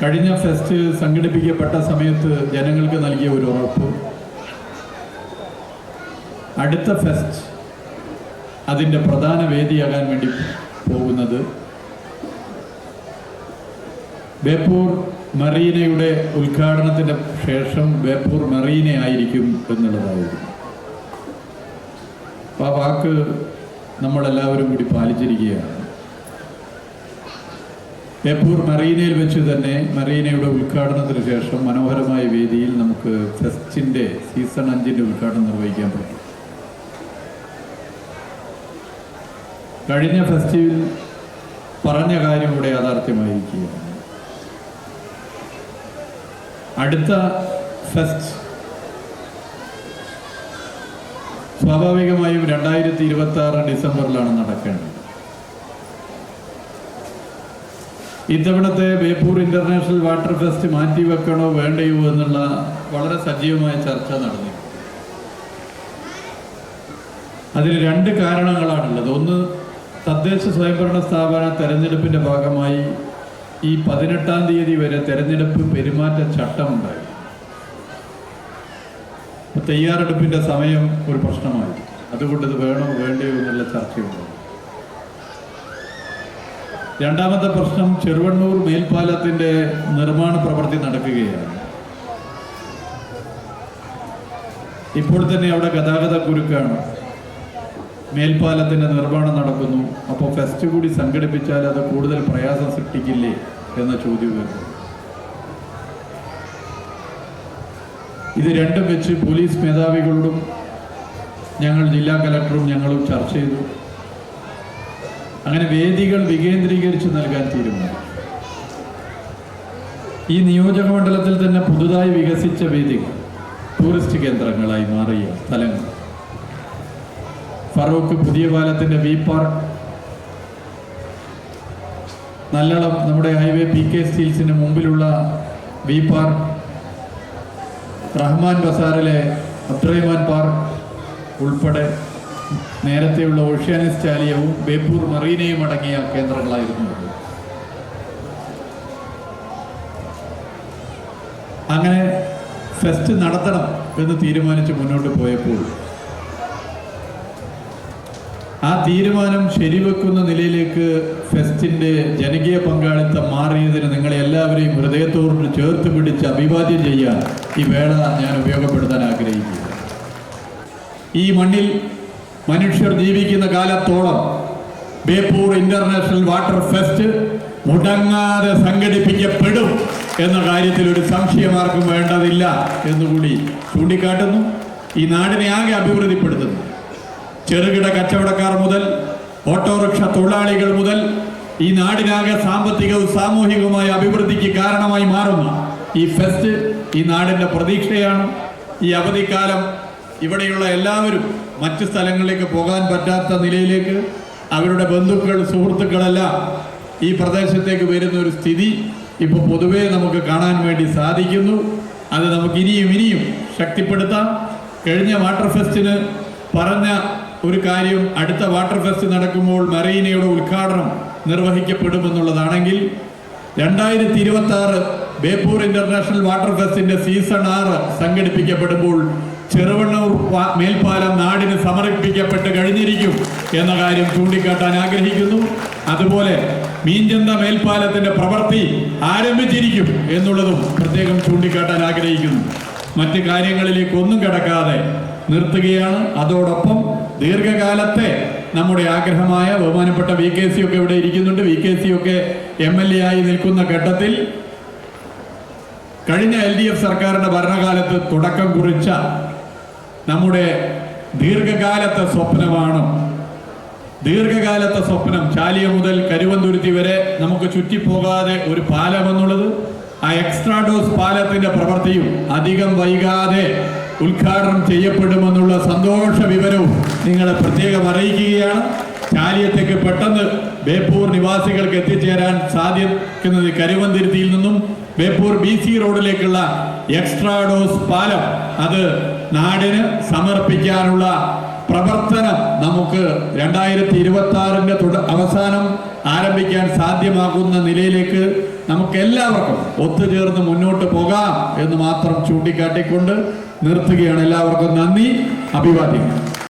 കഴിഞ്ഞ ഫെസ്റ്റ് സംഘടിപ്പിക്കപ്പെട്ട സമയത്ത് ജനങ്ങൾക്ക് നൽകിയ ഒരു ഉറപ്പ്. അടുത്ത ഫെസ്റ്റ് അതിന്റെ പ്രധാന വേദിയാകാൻ വേണ്ടി പോകുന്നത് ബേപ്പൂർ മറീനയുടെ ഉദ്ഘാടനത്തിന് ശേഷം ബേപ്പൂർ മറീന ആയിരിക്കും എന്നുള്ളതായിരുന്നു. അപ്പോൾ ആ വാക്ക് നമ്മളെല്ലാവരും കൂടി പാലിച്ചിരിക്കുകയാണ്. ബേപ്പൂർ മറീനയിൽ വെച്ച് തന്നെ മറീനയുടെ ഉദ്ഘാടനത്തിന് ശേഷം മനോഹരമായ വേദിയിൽ നമുക്ക് ഫെസ്റ്റിന്റെ സീസൺ അഞ്ചിന്റെ ഉദ്ഘാടനം നിർവഹിക്കാൻ പറ്റും. കഴിഞ്ഞ ഫെസ്റ്റിവൽ പറഞ്ഞ കാര്യം ഇവിടെ യാഥാർത്ഥ്യമായിരിക്കുകയാണ്. അടുത്ത ഫെസ്റ്റ് സ്വാഭാവികമായും രണ്ടായിരത്തി ഇരുപത്തി ആറ് ഡിസംബറിലാണ് നടക്കേണ്ടത്. ഇത്തവണത്തെ ബേപ്പൂർ ഇന്റർനാഷണൽ വാട്ടർ ഫെസ്റ്റ് മാറ്റി വെക്കണോ വേണ്ടയോ എന്നുള്ള വളരെ സജീവമായ ചർച്ച നടന്നു. അതിന് രണ്ട് കാരണങ്ങളാണുള്ളത്. ഒന്ന് തദ്ദേശ സ്വയംഭരണ സ്ഥാപന തെരഞ്ഞെടുപ്പിന്റെ ഭാഗമായി ഈ പതിനെട്ടാം തീയതി വരെ തെരഞ്ഞെടുപ്പ് പെരുമാറ്റ ചട്ടം ഉണ്ടായി തയ്യാറെടുപ്പിന്റെ സമയം ഒരു പ്രശ്നമായി. അതുകൊണ്ട് ഇത് വേണോ വേണ്ടയോ എന്നുള്ള ചർച്ചയുണ്ടായി. രണ്ടാമത്തെ പ്രശ്നം ചെറുവണ്ണൂർ മേൽപ്പാലത്തിന്റെ നിർമ്മാണ പ്രവൃത്തി നടക്കുകയാണ്. ഇപ്പോൾ തന്നെ അവിടെ ഗതാഗത കുരുക്കാണ്. മേൽപ്പാലത്തിന്റെ നിർമ്മാണം നടക്കുന്നു. അപ്പോൾ ഫെസ്റ്റ് കൂടി സംഘടിപ്പിച്ചാൽ അത് കൂടുതൽ പ്രയാസം സൃഷ്ടിക്കില്ലേ എന്ന ചോദ്യം വരുന്നു. ഇത് രണ്ടും വെച്ച് പോലീസ് മേധാവികളോടും ഞങ്ങൾ ജില്ലാ കലക്ടറും ഞങ്ങളും ചർച്ച ചെയ്തു. അങ്ങനെ വേദികൾ വികേന്ദ്രീകരിച്ച് നൽകാൻ തീരുമാനിച്ചു ഈ നിയോജക മണ്ഡലത്തിൽ തന്നെ പുതുതായി വികസിച്ച വേദികൾ ടൂറിസ്റ്റ് കേന്ദ്രങ്ങളായി മാറിയ സ്ഥലങ്ങൾ. ഫറൂഖ് പുതിയ പാലത്തിന്റെ വി പാർക്ക്. നല്ലളം നമ്മുടെ ഹൈവേ പി കെ സ്റ്റീൽസിന് മുമ്പിലുള്ള വി പാർക്ക്. റഹ്മാൻ ബസാറിലെ അബ്ദുറഹ്മാൻ പാർക്ക് ഉൾപ്പെടെ നേരത്തെയുള്ള ഓഷ്യാനസ് സ്റ്റാലിയവും ബേപ്പൂർ മറീനയും അടങ്ങിയ കേന്ദ്രങ്ങളായിരുന്നു അങ്ങനെ ഫെസ്റ്റ് നടത്തണം എന്ന് തീരുമാനിച്ച് മുന്നോട്ട് പോയപ്പോൾ ആ തീരുമാനം ശരിവെക്കുന്ന നിലയിലേക്ക് ഫെസ്റ്റിന്റെ ജനകീയ പങ്കാളിത്തം മാറിയതിന് നിങ്ങളെ എല്ലാവരെയും ഹൃദയത്തോട് ചേർത്ത് പിടിച്ച് അഭിവാദ്യം ചെയ്യാൻ ഈ വേള ഞാൻ ഉപയോഗപ്പെടുത്താൻ ആഗ്രഹിക്കുന്നു. ഈ മണ്ണിൽ മനുഷ്യർ ജീവിക്കുന്ന കാലത്തോളം ബേപ്പൂർ ഇന്റർനാഷണൽ വാട്ടർ ഫെസ്റ്റ് മുടങ്ങാതെ സംഘടിപ്പിക്കപ്പെടും എന്ന കാര്യത്തിൽ ഒരു സംശയമാർക്കും വേണ്ടതില്ല എന്നുകൂടി ചൂണ്ടിക്കാട്ടുന്നു. ഈ നാടിനെ ആകെ അഭിവൃദ്ധിപ്പെടുത്തുന്നു. ചെറുകിട കച്ചവടക്കാർ മുതൽ ഓട്ടോറിക്ഷ തൊഴിലാളികൾ മുതൽ ഈ നാടിനാകെ സാമ്പത്തികവും സാമൂഹികവുമായ അഭിവൃദ്ധിക്ക് കാരണമായി മാറുന്ന ഈ ഫെസ്റ്റ് ഈ നാടിന്റെ പ്രതീക്ഷയാണ്. ഈ അവധിക്കാലം ഇവിടെയുള്ള എല്ലാവരും മറ്റ് സ്ഥലങ്ങളിലേക്ക് പോകാൻ പറ്റാത്ത നിലയിലേക്ക് അവരുടെ ബന്ധുക്കൾ സുഹൃത്തുക്കളെല്ലാം ഈ പ്രദേശത്തേക്ക് വരുന്ന ഒരു സ്ഥിതി ഇപ്പോൾ പൊതുവേ നമുക്ക് കാണാൻ വേണ്ടി സാധിക്കുന്നു. അത് നമുക്ക് ഇനിയും ഇനിയും ശക്തിപ്പെടുത്താം. കഴിഞ്ഞ വാട്ടർ ഫെസ്റ്റിന് പറഞ്ഞ ഒരു കാര്യം അടുത്ത വാട്ടർ ഫെസ്റ്റ് നടക്കുമ്പോൾ മറീനയുടെ ഉദ്ഘാടനം നിർവഹിക്കപ്പെടുമെന്നുള്ളതാണെങ്കിൽ രണ്ടായിരത്തി ഇരുപത്തി ആറ് ബേപ്പൂർ ഇന്റർനാഷണൽ വാട്ടർ ഫെസ്റ്റിന്റെ സീസൺ ആറ് സംഘടിപ്പിക്കപ്പെടുമ്പോൾ ചെറുവണ്ണൂർ വാ- മേൽപ്പാലം നാടിന് സമർപ്പിക്കപ്പെട്ട് കഴിഞ്ഞിരിക്കും എന്ന കാര്യം ചൂണ്ടിക്കാട്ടാൻ ആഗ്രഹിക്കുന്നു. അതുപോലെ മീൻചന്ത മേൽപ്പാലത്തിന്റെ പ്രവൃത്തി ആരംഭിച്ചിരിക്കും എന്നുള്ളതും പ്രത്യേകം ചൂണ്ടിക്കാട്ടാൻ ആഗ്രഹിക്കുന്നു. മറ്റ് കാര്യങ്ങളിലേക്ക് ഒന്നും കടക്കാതെ നിർത്തുകയാണ്. അതോടൊപ്പം ദീർഘകാലത്തെ നമ്മുടെ ആഗ്രഹമായ ബഹുമാനപ്പെട്ട വി കെ സി ഒക്കെ ഇവിടെ ഇരിക്കുന്നുണ്ട്. വി കെ സി ഒക്കെ എം എൽ എ ആയി നിൽക്കുന്ന ഘട്ടത്തിൽ കഴിഞ്ഞ എൽ ഡി എഫ് സർക്കാരിന്റെ ഭരണകാലത്ത് തുടക്കം കുറിച്ച നമ്മുടെ ദീർഘകാലത്തെ സ്വപ്നമാണ്. ദീർഘകാലത്തെ സ്വപ്നം ചാലിയ മുതൽ കരുവന്തുരുത്തി വരെ നമുക്ക് ചുറ്റിപ്പോകാതെ ഒരു പാലം എന്നുള്ളത് ആ എക്സ്ട്രാ ഡോസ് പാലത്തിന്റെ പ്രവൃത്തിയും അധികം വൈകാതെ ഉദ്ഘാടനം ചെയ്യപ്പെടുമെന്നുള്ള സന്തോഷ വിവരവും നിങ്ങളെ പ്രത്യേകം അറിയിക്കുകയാണ്. ചാലിയത്തേക്ക് പെട്ടെന്ന് ബേപ്പൂർ നിവാസികൾക്ക് എത്തിച്ചേരാൻ സാധിക്കുന്നത് കരുവന്തിരുത്തിയിൽ നിന്നും ബേപ്പൂർ ബി സി റോഡിലേക്കുള്ള എക്സ്ട്രാ ഡോസ് പാലം. അത് നാടിന് സമർപ്പിക്കാനുള്ള പ്രവർത്തനം നമുക്ക് രണ്ടായിരത്തി ഇരുപത്തി ആറിന്റെ അവസാനം ആരംഭിക്കാൻ സാധ്യമാകുന്ന നിലയിലേക്ക് നമുക്ക് എല്ലാവർക്കും ഒത്തുചേർന്ന് മുന്നോട്ട് പോകാം എന്ന് മാത്രം ചൂണ്ടിക്കാട്ടിക്കൊണ്ട് നിർത്തുകയാണ്. എല്ലാവർക്കും നന്ദി. അഭിവാദ്യങ്ങൾ.